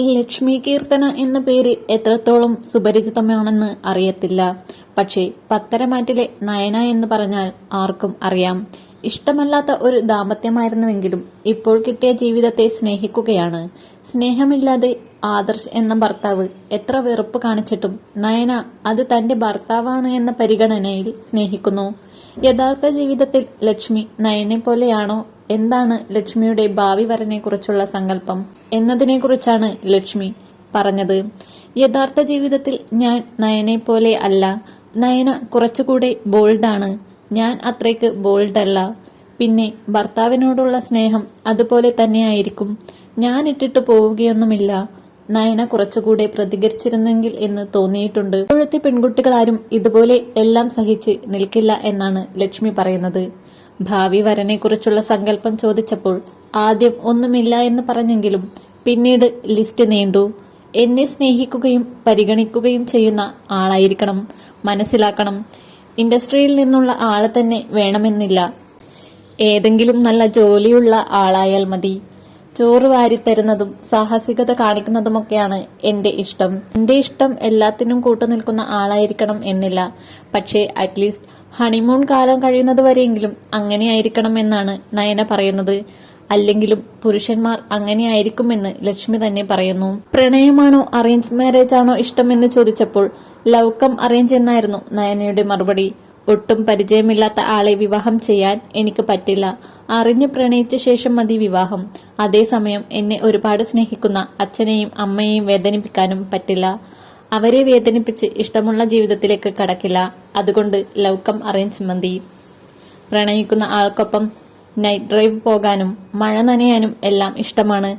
ലക്ഷ്മി കീർത്തന എന്ന പേര് എത്രത്തോളം സുപരിചിതമാണെന്ന് അറിയത്തില്ല. പക്ഷേ പത്തരമാറ്റിലെ നയന എന്ന് പറഞ്ഞാൽ ആർക്കും അറിയാം. ഇഷ്ടമല്ലാത്ത ഒരു ദാമ്പത്യമായിരുന്നുവെങ്കിലും ഇപ്പോൾ കിട്ടിയ ജീവിതത്തെ സ്നേഹിക്കുകയാണ്. സ്നേഹമില്ലാതെ ആദർശ് എന്ന ഭർത്താവ് എത്ര വെറുപ്പ് കാണിച്ചിട്ടും നയന അത് തന്റെ ഭർത്താവാണ് എന്ന പരിഗണനയിൽ സ്നേഹിക്കുന്നു. യഥാർത്ഥ ജീവിതത്തിൽ ലക്ഷ്മി നയനെ പോലെയാണോ എന്താണ് ലക്ഷ്മിയുടെ ഭാവി വരനെക്കുറിച്ചുള്ള സങ്കല്പം? എന്നതിനെക്കുറിച്ചാണ് ലക്ഷ്മി പറഞ്ഞത്. യഥാർത്ഥ ജീവിതത്തിൽ ഞാൻ നയനെ പോലെ അല്ല. നയന കുറച്ചുകൂടെ ബോൾഡാണ്. ഞാൻ അത്രയ്ക്ക് ബോൾഡല്ല. പിന്നെ ഭർത്താവിനോടുള്ള സ്നേഹം അതുപോലെ തന്നെയായിരിക്കും ഞാൻ ഇട്ടിട്ട് പോവുകയൊന്നുമില്ല. നയന കുറച്ചുകൂടെ പ്രതികരിച്ചിരുന്നെങ്കിൽ എന്ന് തോന്നിയിട്ടുണ്ട്. ഇപ്പോഴത്തെ പെൺകുട്ടികളാരും ഇതുപോലെ എല്ലാം സഹിച്ച് നിൽക്കില്ല എന്നാണ് ലക്ഷ്മി പറയുന്നത്. ഭാവി വരനെക്കുറിച്ചുള്ള സങ്കല്പം ചോദിച്ചപ്പോൾ ആദ്യം ഒന്നുമില്ല എന്ന് പറഞ്ഞെങ്കിലും പിന്നീട് ലിസ്റ്റ് നീണ്ടു. എന്നെ സ്നേഹിക്കുകയും പരിഗണിക്കുകയും ചെയ്യുന്ന ആളായിരിക്കണം മനസ്സിലാക്കണം. ഇൻഡസ്ട്രിയിൽ നിന്നുള്ള ആളെ തന്നെ വേണമെന്നില്ല. ഏതെങ്കിലും നല്ല ജോലിയുള്ള ആളായാൽ മതി. ചോറ് വാരിത്തരുന്നതും സാഹസികത കാണിക്കുന്നതുമൊക്കെയാണ് എന്റെ ഇഷ്ടം. എന്റെ ഇഷ്ടം എല്ലാത്തിനും കൂട്ടുനിൽക്കുന്ന ആളായിരിക്കണം എന്നില്ല. പക്ഷേ അറ്റ്ലീസ്റ്റ് ഹണിമൂൺ കാലം കഴിയുന്നത് വരെയെങ്കിലും അങ്ങനെയായിരിക്കണം എന്നാണ് നയന പറയുന്നത്. അല്ലെങ്കിലും പുരുഷന്മാർ അങ്ങനെയായിരിക്കുമെന്ന് ലക്ഷ്മി തന്നെ പറയുന്നു. പ്രണയമാണോ അറേഞ്ച് മാരേജ് ആണോ ഇഷ്ടമെന്ന് ചോദിച്ചപ്പോൾ ലവ് കം അറേഞ്ച് എന്നായിരുന്നു നയനയുടെ മറുപടി. ഒട്ടും പരിചയമില്ലാത്ത ആളെ വിവാഹം ചെയ്യാൻ എനിക്ക് പറ്റില്ല. അറിഞ്ഞ് പ്രണയിച്ച ശേഷം മതി വിവാഹം. അതേസമയം എന്നെ ഒരുപാട് സ്നേഹിക്കുന്ന അച്ഛനെയും അമ്മയെയും വേദനിപ്പിക്കാനും പറ്റില്ല. അവരെ വേദനിപ്പിച്ച് ഇഷ്ടമുള്ള ജീവിതത്തിലേക്ക് കടക്കില്ല. അതുകൊണ്ട് ലൗക്കം അറേഞ്ച് മന്തി പ്രണയിക്കുന്ന ആൾക്കൊപ്പം നൈറ്റ് ഡ്രൈവ് പോകാനും മഴ നനയാനും എല്ലാം ഇഷ്ടമാണ്.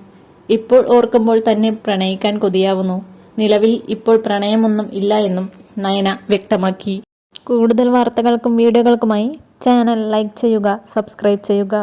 ഇപ്പോൾ ഓർക്കുമ്പോൾ തന്നെ പ്രണയിക്കാൻ കൊതിയാവുന്നു. നിലവിൽ ഇപ്പോൾ പ്രണയമൊന്നും ഇല്ല എന്നും നയന വ്യക്തമാക്കി. കൂടുതൽ വാർത്തകൾക്കും വീഡിയോകൾക്കുമായി ചാനൽ ലൈക്ക് ചെയ്യുക സബ്സ്ക്രൈബ് ചെയ്യുക.